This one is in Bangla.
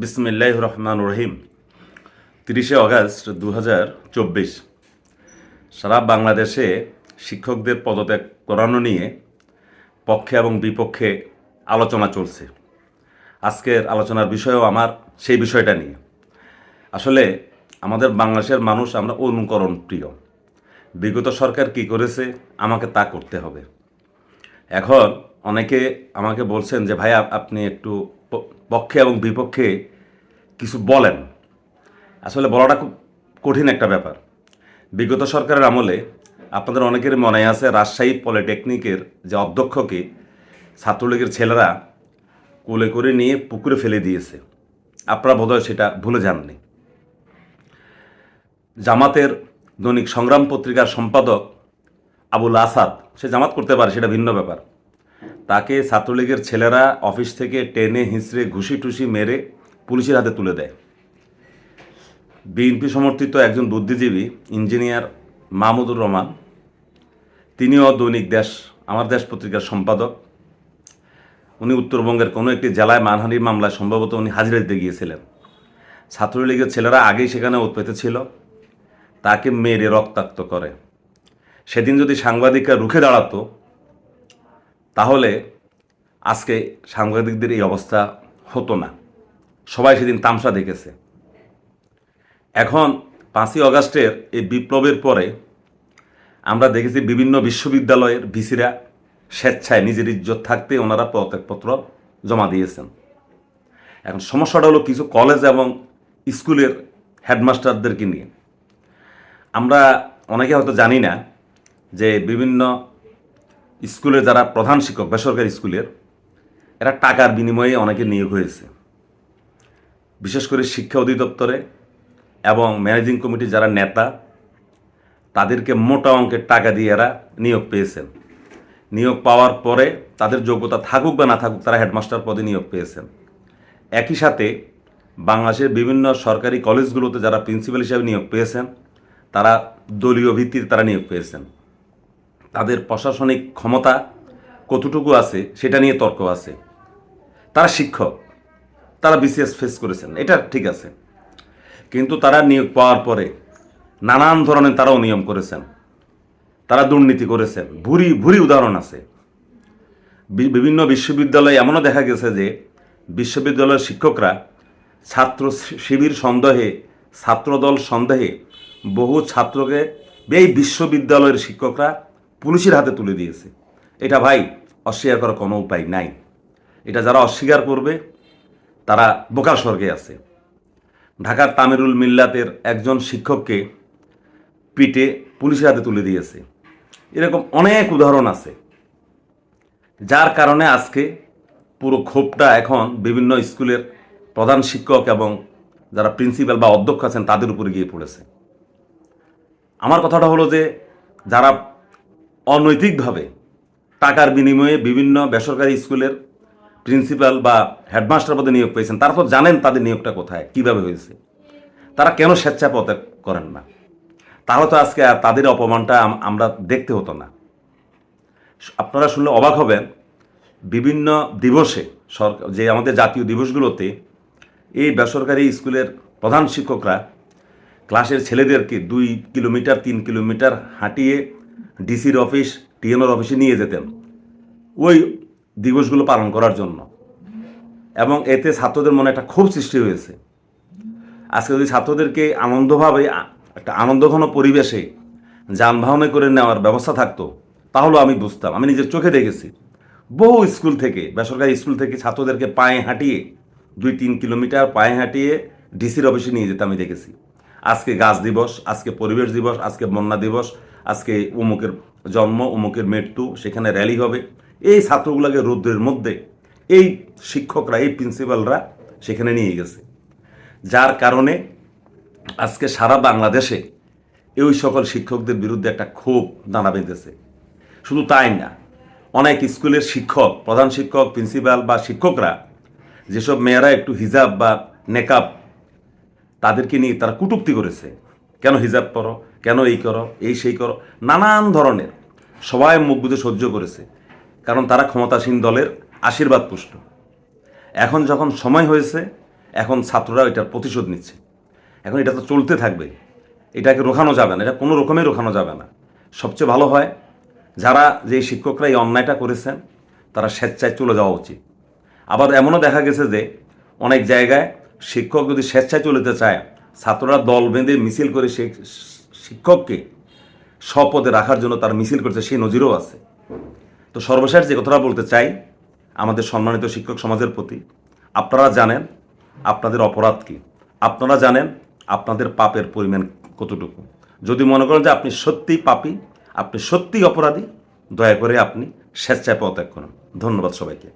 বিসমিল্লাহ রহমান রহিম। তিরিশে অগাস্ট দু চব্বিশ। সারা বাংলাদেশে শিক্ষকদের পদত্যাগ করানো নিয়ে পক্ষে এবং বিপক্ষে আলোচনা চলছে। আজকের আলোচনার বিষয়ও আমার সেই বিষয়টা নিয়ে। আসলে আমাদের বাংলাদেশের মানুষ আমরা অনুকরণ প্রিয় বিগত সরকার কি করেছে, আমাকে তা করতে হবে। এখন অনেকে আমাকে বলছেন যে ভাই আপনি একটু পক্ষে এবং বিপক্ষে কিছু বলেন। আসলে বলাটা খুব কঠিন একটা ব্যাপার। বিগত সরকারের আমলে আপনাদের অনেকের মনে আছে, রাজশাহী পলিটেকনিকের যে অধ্যক্ষকে ছাত্রলীগের ছেলেরা কোলে করে নিয়ে পুকুরে ফেলে দিয়েছে। আপনারা বোধহয় সেটা ভুলে যাননি। জামাতের দৈনিক সংগ্রাম পত্রিকার সম্পাদক আবুল আসাদ, সে জামাত করতে পারে, সেটা ভিন্ন ব্যাপার। তাকে ছাত্রলীগের ছেলেরা অফিস থেকে টেনে হিঁচড়ে ঘুষি টুসি মেরে পুলিশের হাতে তুলে দেয়। বিএনপি সমর্থিত একজন বুদ্ধিজীবী, ইঞ্জিনিয়ার মাহমুদুর রহমান। তিনিও দৈনিক দেশ, আমার দেশ পত্রিকার সম্পাদক। উনি উত্তরবঙ্গের কোনো একটি জেলায় মানহানির মামলায় সম্ভবত উনি হাজিরা দিতে গিয়েছিলেন। ছাত্রলীগের ছেলেরা আগেই সেখানে উৎপেতে ছিল। তাকে মেরে রক্তাক্ত করে। সেদিন যদি সাংবাদিকরা রুখে দাঁড়াতো তাহলে আজকে সাংবাদিকদের এই অবস্থা হতো না। সবাই সেদিন তামসা দেখেছে। এখন পাঁচই অগাস্টের এই বিপ্লবের পরে আমরা দেখেছি বিভিন্ন বিশ্ববিদ্যালয়ের ভিসিরা স্বেচ্ছায় নিজের ইজ্জত থাকতে ওনারা পদত্যাগপত্র জমা দিয়েছেন। এখন সমস্যাটা হলো কিছু কলেজ এবং স্কুলের হেডমাস্টারদেরকে নিয়ে। আমরা অনেকে হয়তো জানি না যে বিভিন্ন স্কুলের যারা প্রধান শিক্ষক, বেসরকারি স্কুলের, এরা টাকার বিনিময়ে অনেকে নিয়োগ হয়েছে। বিশেষ করে শিক্ষা অধিদপ্তরে এবং ম্যানেজিং কমিটির যারা নেতা, তাদেরকে মোটা অঙ্কের টাকা দিয়ে এরা নিয়োগ পেয়েছেন। নিয়োগ পাওয়ার পরে তাদের যোগ্যতা থাকুক বা না থাকুক, তারা হেডমাস্টার পদে নিয়োগ পেয়েছেন। একই সাথে বাংলাদেশের বিভিন্ন সরকারি কলেজগুলোতে যারা প্রিন্সিপাল হিসাবে নিয়োগ পেয়েছেন, তারা দলীয় ভিত্তিতে তারা নিয়োগ পেয়েছেন। তাদের প্রশাসনিক ক্ষমতা কতটুকু আছে, সেটা নিয়ে তর্ক আছে। তারা শিক্ষক, তারা বিসিএস ফেস করেছেন, এটা ঠিক আছে। কিন্তু তারা নিয়োগ পাওয়ার পরে নানান ধরনের তারাও নিয়ম করেছেন। তারা দুর্নীতি করেছেন, ভুরি ভুরি উদাহরণ আছে। বিভিন্ন বিশ্ববিদ্যালয়ে এমনও দেখা গেছে যে বিশ্ববিদ্যালয়ের শিক্ষকরা ছাত্র শিবির সন্দেহে, ছাত্রদল সন্দেহে বহু ছাত্রকে, এই বিশ্ববিদ্যালয়ের শিক্ষকরা পুলিশের হাতে তুলে দিয়েছে। এটা ভাই অস্বীকার করার কোনো উপায় নাই। এটা যারা অস্বীকার করবে, তারা বোকার স্বর্গে আছে। ঢাকার তামিরুল মিল্লাতের একজন শিক্ষককে পিটে পুলিশের হাতে তুলে দিয়েছে। এরকম অনেক উদাহরণ আছে। যার কারণে আজকে পুরো ক্ষোভটা এখন বিভিন্ন স্কুলের প্রধান শিক্ষক এবং যারা প্রিন্সিপাল বা অধ্যক্ষ আছেন, তাদের উপরে গিয়ে পড়েছে। আমার কথাটা হলো যে, যারা অনৈতিকভাবে টাকার বিনিময়ে বিভিন্ন বেসরকারি স্কুলের প্রিন্সিপাল বা হেডমাস্টার পদে নিয়োগ পেয়েছেন। তারপর জানেন তাদের নিয়োগটা কোথায়, কীভাবে হয়েছে। তারা কেন স্বেচ্ছা করেন না? তাহলে তো আজকে আর তাদের অপমানটা আমরা দেখতে হতো না। আপনারা শুনলে অবাক হবেন, বিভিন্ন দিবসে সরকার যে আমাদের জাতীয় দিবসগুলোতে এই বেসরকারি স্কুলের প্রধান শিক্ষকরা ক্লাসের ছেলেদেরকে দুই কিলোমিটার, তিন কিলোমিটার হাঁটিয়ে ডিসির অফিস টিএনওর অফিসে নিয়ে যেতেন ওই দিবসগুলো পালন করার জন্য। এবং এতে ছাত্রদের মনে একটা ক্ষোভ সৃষ্টি হয়েছে। আজকে যদি ছাত্রদেরকে আনন্দভাবে, একটা আনন্দঘন পরিবেশে যানবাহনে করে নেওয়ার ব্যবস্থা থাকতো তাহলে আমি বুঝতাম। আমি নিজের চোখে দেখেছি। বহু স্কুল থেকে, বেসরকারি স্কুল থেকে ছাত্রদেরকে পায়ে হাঁটিয়ে, দুই তিন কিলোমিটার পায়ে হাঁটিয়ে ডিসির অফিসে নিয়ে যেতে আমি দেখেছি। আজকে গাছ দিবস, আজকে পরিবেশ দিবস, আজকে বন্যা দিবস আজকে উমুকের জন্ম, উমুকের মৃত্যু, সেখানে র্যালি হবে। এই ছাত্রগুলোকে রৌদ্রের মধ্যে, এই শিক্ষকরা, এই প্রিন্সিপালরা সেখানে নিয়ে গেছে। যার কারণে আজকে সারা বাংলাদেশে এই সকল শিক্ষকদের বিরুদ্ধে একটা ক্ষোভ দানা বেঁধেছে। শুধু তাই না, অনেক স্কুলের শিক্ষক, প্রধান শিক্ষক প্রিন্সিপাল বা শিক্ষকরা, যেসব মেয়েরা একটু হিজাব বা নেকাব, তাদেরকে নিয়ে তারা কুটুক্তি করেছে। কেন হিজাব করো কেন এই করো? এই সেই করো? নানান ধরনের। সবাই মুখ বুঝে সহ্য করেছে। কারণ তারা ক্ষমতাসীন দলের আশীর্বাদ পুষ্ট। এখন যখন সময় হয়েছে, এখন ছাত্ররা এটার প্রতিশোধ নিচ্ছে। এখন এটা তো চলতে থাকবে। এটাকে রোখানো যাবে না। এটা কোনো রকমে রোখানো যাবে না। সবচেয়ে ভালো হয়, যারা যে শিক্ষকরা এই অন্যায়টা করেছেন, তারা স্বেচ্ছায় চলে যাওয়া উচিত। আবার এমনও দেখা গেছে যে, অনেক জায়গায় শিক্ষক যদি স্বেচ্ছায় চলতে চায় ছাত্ররা দল বেঁধে মিছিল করে সেই শিক্ষককে স্বপদে রাখার জন্য তার মিছিল করছে, সেই নজিরও আছে। তো সর্বশেষ যে কথাটা বলতে চাই, আমাদের সম্মানিত শিক্ষক সমাজের প্রতি, আপনারা জানেন আপনাদের অপরাধ কী? আপনারা জানেন আপনাদের পাপের পরিমাণ কতটুকু? যদি মনে করেন যে আপনি সত্যিই পাপী, আপনি সত্যিই অপরাধী, দয়া করে আপনি স্বেচ্ছায় পদত্যাগ করুন। ধন্যবাদ সবাইকে।